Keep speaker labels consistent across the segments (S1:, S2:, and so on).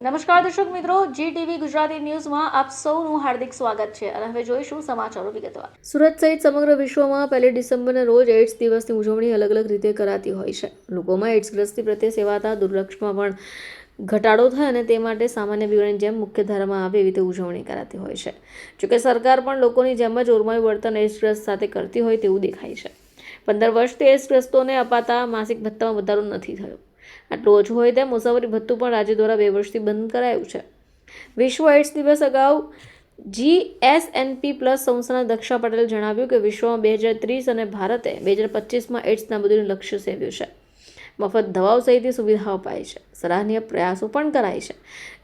S1: નમસ્કાર દર્શક મિત્રો જી ટીવી ગુજરાતી ન્યૂઝમાં આપ સૌનું હાર્દિક સ્વાગત છે અને હવે જોઈશું સમાચારો વિગતવાર. સુરત સહિત સમગ્ર વિશ્વમાં પહેલી ડિસેમ્બરના રોજ એઇડ્સ દિવસની ઉજવણી અલગ અલગ રીતે કરાતી હોય છે. લોકોમાં એઇડ્સગ્રસ્તી પ્રત્યે સેવાતા દુર્લક્ષમાં પણ ઘટાડો થાય અને તે માટે સામાન્ય બીમારીની જેમ મુખ્યધારામાં આવે એવી રીતે ઉજવણી કરાતી હોય છે. જોકે સરકાર પણ લોકોની જેમ જ ઓરમાયું વર્તન એઇડ્સગ્રસ્ત સાથે કરતી હોય તેવું દેખાય છે. પંદર વર્ષથી એઇડ્સગ્રસ્તોને અપાતા માસિક ભથ્થામાં વધારો નથી થયો. આટલું ઓછું હોય ત્યાં મુસાફરી ભથ્થું પણ રાજ્ય દ્વારા બે વર્ષથી બંધ કરાયું છે. વિશ્વ એઇડ્સ દિવસ અગાઉ જી એસ એનપી પ્લસ સંસ્થાના દક્ષા પટેલે જણાવ્યું કે વિશ્વમાં બે હજાર ત્રીસ અને ભારતે બે હજાર પચીસમાં એડ્સના નાબૂદીનું લક્ષ્ય સેવ્યું છે. મફત દવાઓ સહિતની સુવિધાઓ અપાય છે. સરાહનીય પ્રયાસો પણ કરાય છે.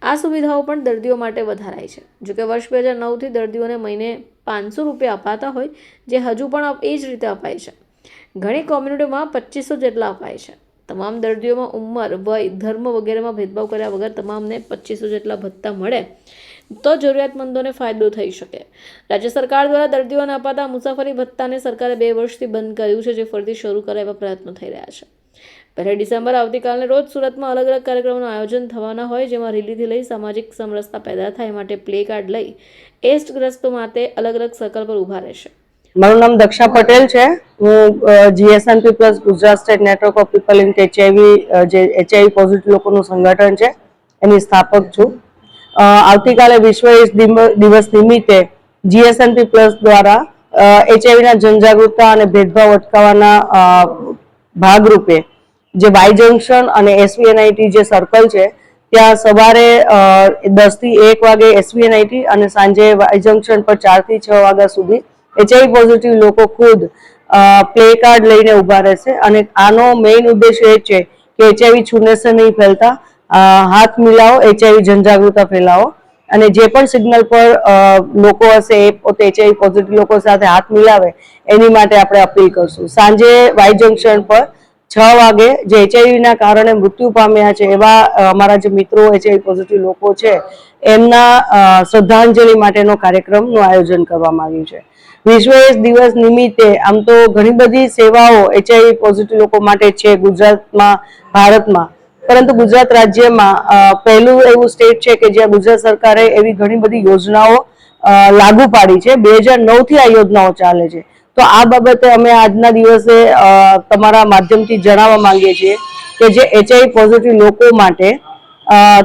S1: આ સુવિધાઓ પણ દર્દીઓ માટે વધારાય છે. જોકે વર્ષ બે હજાર નવથી દર્દીઓને મહિને પાંચસો રૂપિયા અપાતા હોય, જે હજુ પણ એ જ રીતે અપાય છે. ઘણી કોમ્યુનિટીમાં પચીસો જેટલા અપાય છે. તમામ દર્દીઓમાં ઉંમર, વય, ધર્મ વગેરેમાં ભેદભાવ કર્યા વગર તમામને પચીસો જેટલા ભત્તા મળે તો જરૂરિયાતમંદોને ફાયદો થઈ શકે. રાજ્ય સરકાર દ્વારા દર્દીઓને અપાતા મુસાફરી ભત્તાને સરકારે બે વર્ષથી બંધ કર્યું છે, જે ફરીથી શરૂ કરવા એવા પ્રયત્નો થઈ રહ્યા છે. પહેલી ડિસેમ્બર આવતીકાલને રોજ સુરતમાં અલગ અલગ કાર્યક્રમોનું આયોજન થવાના હોય, જેમાં રેલીથી લઈ સામાજિક સમરસતા પેદા થાય માટે પ્લે કાર્ડ લઈ એસ્ટગ્રસ્તો માટે અલગ અલગ સર્કલ પર ઊભા રહેશે.
S2: મારું નામ દક્ષા પટેલ છે. હું GSNP plus Gujarat state network of people in HIV જે એચઆઈવી પોઝિટિવ લોકોનું સંગઠન છે, એની સ્થાપક છું. આવતીકાલે વિશ્વ એઇડ્સ દિવસ નિમિત્તે જીએસએનપી પ્લસ દ્વારા એચઆઈવીના જનજાગૃતતા અને ભેદભાવ અટકાવવાના ભાગરૂપે જે વાય જંકશન અને એસવીએનઆઈટી જે સર્કલ છે, ત્યાં સવારે દસથી એક વાગે એસવીએનઆઈટી અને સાંજે વાય જંકશન પર ચારથી છ વાગ્યા સુધી એચઆઈવી પોઝિટિવ લોકો ખુદ પ્લે કાર્ડ લઈને ઊભા રહેશે. અને આનો મેઇન ઉદ્દેશ એ છે કે એચઆઈવી છુનેસે નહીં ફેલતા. હાથ મિલાવો એચઆઈવી જનજાગૃતતા ફેલાવો. અને જે પણ સિગ્નલ પર લોકો હશે એ પોતે એચઆઈવી પોઝિટિવ લોકો સાથે હાથ મિલાવે, એની માટે આપણે અપીલ કરશું. સાંજે વાય જંકશન પર છ વાગે જે એચઆઈવીના કારણે મૃત્યુ પામ્યા છે, એવા અમારા જે મિત્રો એચઆઈવી પોઝિટિવ લોકો છે, એમના શ્રદ્ધાંજલિ માટેનો કાર્યક્રમનું આયોજન કરવામાં આવ્યું છે. વિશ્વ એઇડ્સ દિવસ નિમિત્તે આમ તો ઘણી બધી સેવાઓ એચઆઈવી પોઝિટિવ લોકો માટે છે ગુજરાતમાં, ભારતમાં. પરંતુ ગુજરાત રાજ્યમાં પહેલું એવું સ્ટેટ છે કે જ્યાં ગુજરાત સરકારે એવી ઘણી બધી યોજનાઓ લાગુ પાડી છે. બે હજાર નવથી આ યોજનાઓ ચાલે છે. તો આ બાબતે અમે આજના દિવસે તમારા માધ્યમથી જણાવવા માંગીએ છીએ કે જે એચઆઈ પોઝિટિવ લોકો માટે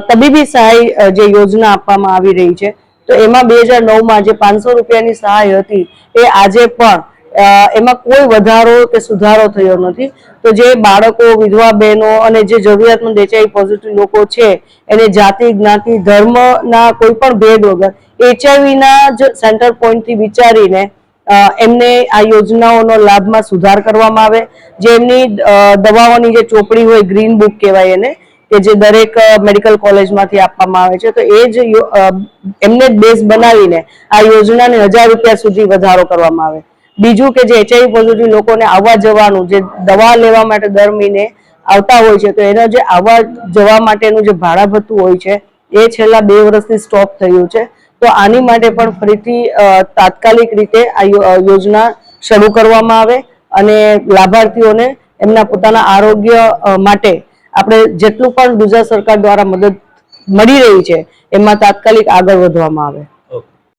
S2: તબીબી સહાય જે યોજના આપવામાં આવી રહી છે તો એમાં બે હજાર નવમાં જે પાંચસો રૂપિયાની સહાય હતી, એ આજે પણ એમાં કોઈ વધારો કે સુધારો થયો નથી. તો જે બાળકો, વિધવા બહેનો અને જે જરૂરિયાતમંદ એચઆઈ પોઝિટિવ લોકો છે, એને જાતિ, જ્ઞાતિ, ધર્મના કોઈ પણ ભેદ વગર, એચઆઈવીના જ સેન્ટર પોઈન્ટથી વિચારીને એમને આ યોજનાઓનો લાભમાં સુધાર કરવામાં આવે. જે એમની દવાઓની જે ચોપડી હોય ગ્રીન બુક કહેવાય એને કે જે દરેક મેડિકલ કોલેજમાંથી આપવામાં આવે છે, તો એ જ એમને જ બેઝ બનાવીને આ યોજનાને હજાર રૂપિયા સુધી વધારો કરવામાં આવે. બીજું કે જે એચઆઈવી પોઝિટિવ લોકોને આવવા જવાનું, જે દવા લેવા માટે દર મહિને આવતા હોય છે, તો એના જે આવવા જવા માટેનું જે ભાડા ભથ્થું હોય છે, એ છેલ્લા બે વર્ષથી સ્ટોપ થયું છે. તો આની માટે પણ ફરીથી તાત્કાલિક રીતે આ યોજના શરૂ કરવામાં આવે અને લાભાર્થીઓને એમના પોતાના આરોગ્ય માટે આપણે જેટલું પણ ગુજરાત સરકાર દ્વારા મદદ મળી રહી છે, એમાં તાત્કાલિક આગળ વધવામાં આવે.